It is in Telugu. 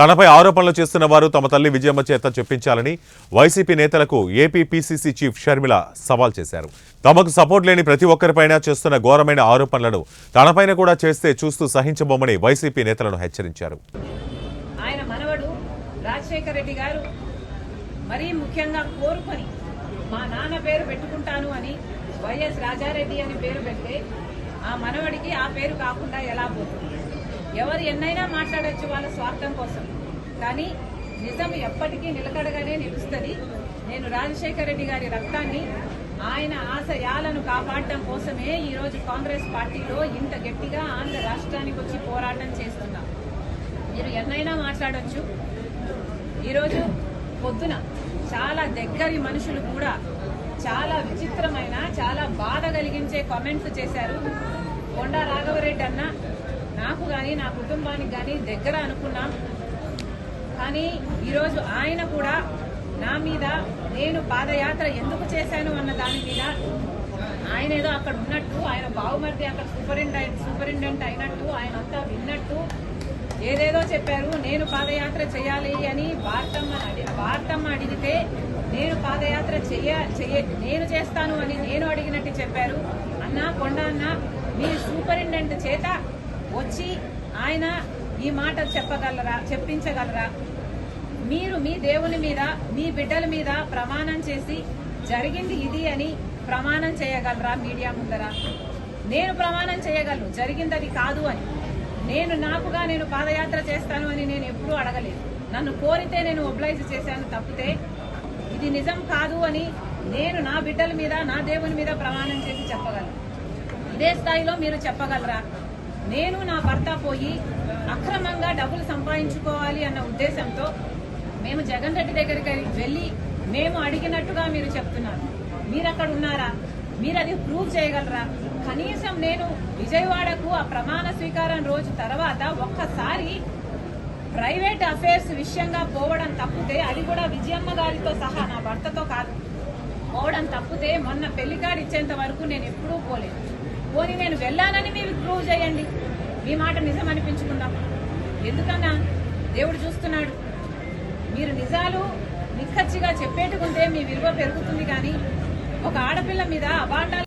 తనపై ఆరోపణలు చేస్తున్న వారు తమ తల్లి విజయమ్మ చేత చెప్పించాలని వైసీపీ నేతలకు ఏపీపీసీసీ చీఫ్ షర్మిల సవాల్ చేశారు. తమకు సపోర్ట్ లేని ప్రతి ఒక్కరిపైన చేస్తున్న ఘోరమైన ఆరోపణలను తనపైన కూడా చేస్తే చూస్తూ సహించబోమని వైసీపీ నేతలను హెచ్చరించారు. ఆయన మనవడు రాజశేఖర రెడ్డి గారు మరీ ముఖ్యంగా కోరుకొని మా నాన్న పేరు పెట్టుకుంటాను అని వైఎస్ రాజారెడ్డి అని పేరు పెడితే ఆ మనవడికి ఆ పేరు కాకుండా ఎలా పోతుంది? ఎవరు ఎన్నైనా మాట్లాడొచ్చు వాళ్ళ స్వార్థం కోసం. కానీ నిజం ఎప్పటికీ నిలకడగానే నిలుస్తుంది. నేను రాజశేఖర రెడ్డి గారి రక్తాన్ని ఆయన ఆశయాలను కాపాడటం కోసమే ఈరోజు కాంగ్రెస్ పార్టీలో ఇంత గట్టిగా ఆంధ్ర రాష్ట్రానికి వచ్చి పోరాటం చేస్తున్నా. మీరు ఎన్నైనా మాట్లాడచ్చు. ఈరోజు పొద్దున చాలా దగ్గరి మనుషులు కూడా చాలా విచిత్రమైన చాలా బాధ కలిగించే కామెంట్స్ చేశారు. కొండా రాఘవరెడ్డి అన్న నాకు కానీ నా కుటుంబానికి కానీ దగ్గర అనుకున్నాం. కానీ ఈరోజు ఆయన కూడా నా మీద నేను పాదయాత్ర ఎందుకు చేశాను అన్న దాని మీద ఆయన ఏదో అక్కడ ఉన్నట్టు ఆయన బావుమర్ది అక్కడ సూపరింటెండెంట్ సూపరింటెండెంట్ అయినట్టు ఆయన అంతా విన్నట్టు ఏదేదో చెప్పారు నేను పాదయాత్ర చేయాలి అని వార్తమ్మ అడి వార్తమ్మ అడిగితే నేను పాదయాత్ర చెయ్య చెయ్య నేను చేస్తాను అని నేను అడిగినట్టు చెప్పారు. అన్న కొండ అన్న మీ సూపరింటెండెంట్ చేత వచ్చి ఆయన ఈ మాట చెప్పగలరా చెప్పించగలరా? మీరు మీ దేవుని మీద మీ బిడ్డల మీద ప్రమాణం చేసి జరిగింది ఇది అని ప్రమాణం చేయగలరా మీడియా ముందర? నేను ప్రమాణం చేయగలను జరిగింది అది కాదు అని. నేను నాకుగా నేను పాదయాత్ర చేస్తాను అని నేను ఎప్పుడూ అడగలేదు. నన్ను కోరితే నేను ఒబ్లైజ్ చేశాను తప్పితే ఇది నిజం కాదు అని నేను నా బిడ్డల మీద నా దేవుని మీద ప్రమాణం చేసి చెప్పగలను. ఇదే స్థాయిలో మీరు చెప్పగలరా? నేను నా భర్త పోయి అక్రమంగా డబ్బులు సంపాదించుకోవాలి అన్న ఉద్దేశంతో మేము జగన్ రెడ్డి దగ్గరికి వెళ్ళి మేము అడిగినట్టుగా మీరు చెప్తున్నారు. మీరు అక్కడ ఉన్నారా మీరు అది ప్రూవ్ చేయగలరా? కనీసం నేను విజయవాడకు ఆ ప్రమాణ స్వీకారం రోజు తర్వాత ఒక్కసారి ప్రైవేట్ అఫైర్స్ విషయంగా పోవడం తప్పితే అది కూడా విజయమ్మ గారితో సహా నా భర్తతో కాదు. పోవడం తప్పితే మొన్న పెళ్ళి కార్డు ఇచ్చేంత వరకు నేను ఎప్పుడూ పోలేదు. పోనీ నేను వెళ్ళానని మీరు ప్రూవ్ చేయండి. మీ మాట నిజం అనిపించుకుందాం. ఎందుకన్నా? దేవుడు చూస్తున్నాడు. మీరు నిజాలు నిక్కచ్చిగా చెప్పేట్టుకుంటే మీ విలువ పెరుగుతుంది కానీ ఒక ఆడపిల్ల మీద అబాండాలు